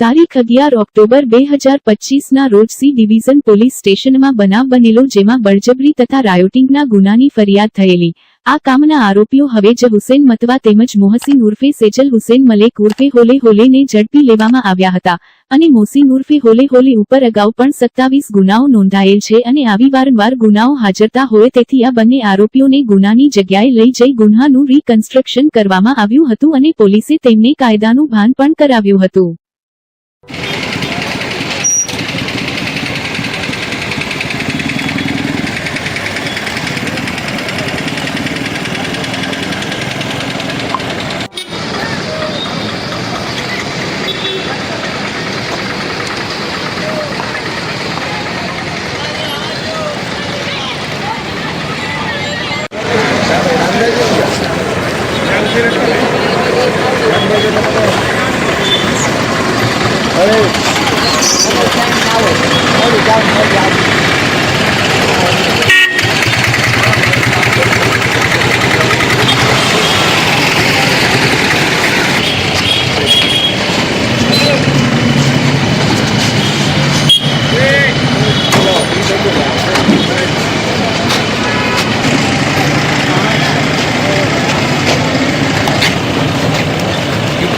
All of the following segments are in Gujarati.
તારીખ અગિયાર ઓક્ટોબર બે હજાર પચીસના રોજ સી ડિવિઝન પોલીસ સ્ટેશનમાં બનાવ બનેલો જેમાં બળજબરી તથા રાયોટિંગના ગુનાની ફરિયાદ થયેલી. આ કામના આરોપીઓ હવેજ હુસેન મતવા તેમજ મોહસિન ઉર્ફે સેજલ હુસેન મલેક ઉર્ફે હોલે હોલેને ઝડપી લેવામાં આવ્યા હતા અને મોસીન ઉર્ફે હોલે હોલે ઉપર અગાઉ પણ સત્તાવીસ ગુનાઓ નોંધાયેલ છે અને આવી વારંવાર ગુનાઓ હાજરતા હોય તેથી આ બંને આરોપીઓને ગુનાની જગ્યાએ લઈ જઈ ગુન્હાનું રીકન્સ્ટ્રક્શન કરવામાં આવ્યું હતું અને પોલીસે તેમને કાયદાનું ભાન પણ કરાવ્યું હતું.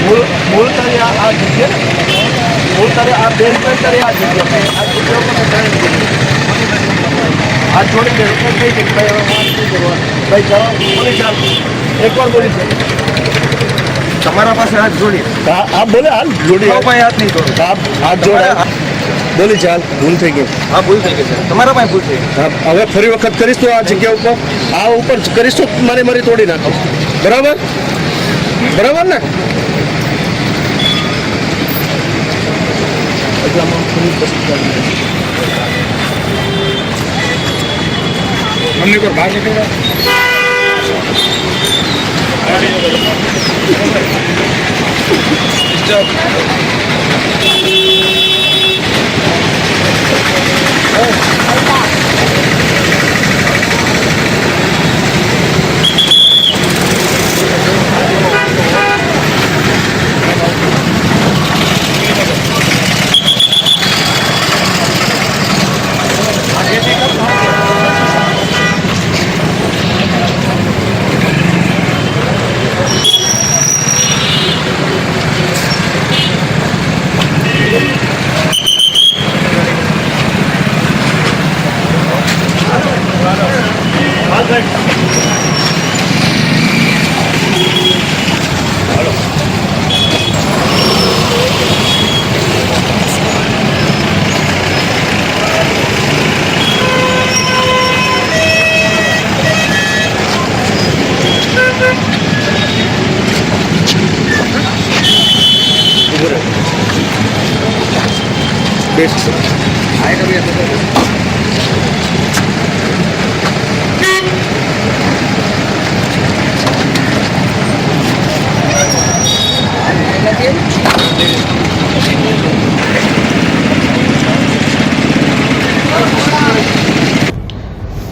મૂળ મૂળ તારી આ જગ્યા મૂળ તારી આ બેન તારી આ જગ્યા આ જગ્યા આ જોડી દે એટલે કહી દે ભાઈ હવે વાત નહીં કરવાની? ભાઈ જવાબ બોલી ચાલ. એકવાર બોલી ચાલ તમારા પાસે હાથ જોડી હા હા બોલે હાલ જોડી પાસે હાથ નહીં જોડો. હા હાથ જોડે બોલી ચાલ ભૂલ થઈ ગઈ. હા ભૂલ થઈ ગઈ છે. તમારા પાસે ભૂલ થઈ હા, હવે ફરી વખત કરીશ તો આ જગ્યા ઉપર? આ ઉપર કરીશ તો મારી મારી તોડી નાખો બરાબર? બરાબર ને? मम्मी को बाहर निकलना Oh, બેસ્ટ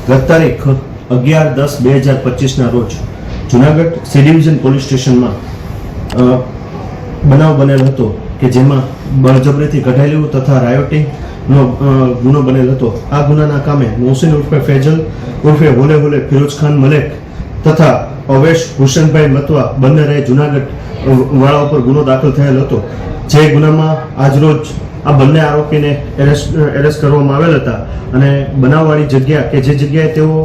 ગત તારીખ અગિયાર દસ બે હજાર પચીસના રોજ જુનાગઢ સી ડિવિઝન પોલીસ સ્ટેશનમાં બનાવ બનેલ હતો કે જેમાં બળજબરીથી કઢાયેલું તથા રાયોટિંગનો ગુનો બનેલ હતો. આ ગુનાના કામે મોહસિન ઉર્ફે ફેજલ ઉર્ફે હોલે હોલે ફિરોજ ખાન મલેક તથા અવેશ હુસેનભાઈ મતવા બંને રહે જુનાગઢ વાળા ઉપર ગુનો દાખલ થયેલ હતો. જે ગુનામાં આજરોજ આ બંને આરોપીને એરેસ્ટ એરેસ્ટ કરવામાં આવેલ હતા અને બનાવવાળી જગ્યા કે જે જગ્યાએ તેઓ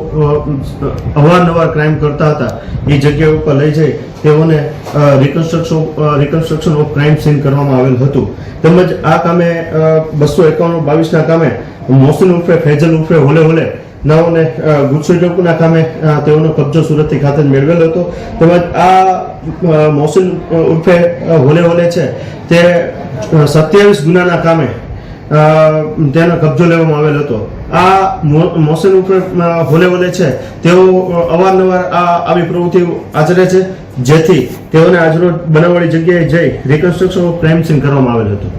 અવારનવાર ક્રાઇમ કરતા હતા, એ જગ્યા ઉપર લઈ જઈ તેઓને reconstruction reconstruction of crime scene કરવામાં આવેલ હતું. તેમજ આ કામે બસો એકાણું બાવીસના કામે મોહસિન ઉર્ફે ફૈજલ ઉર્ફે હોલે હોલે નાઓને ગુજસી ટોકના કામે તેઓનો કબજો સુરતથી ખાતે મેળવેલો હતો. તેમજ આ મોસુલ ઉર્ફે હોલે હોલે છે, તે સત્યાવીસ ગુનાના કામે તેનો કબજો લેવામાં આવેલ હતો. આ મોહસિન ઉપર હોલે હોલે છે, તેઓ અવારનવાર આ આવી પ્રવૃત્તિઓ આચરે છે, જેથી તેઓને આજરોજ બનાવવાળી જગ્યાએ જઈ રિકન્સ્ટ્રક્શન ઓફ ક્રાઇમ સીન કરવામાં આવેલ હતું.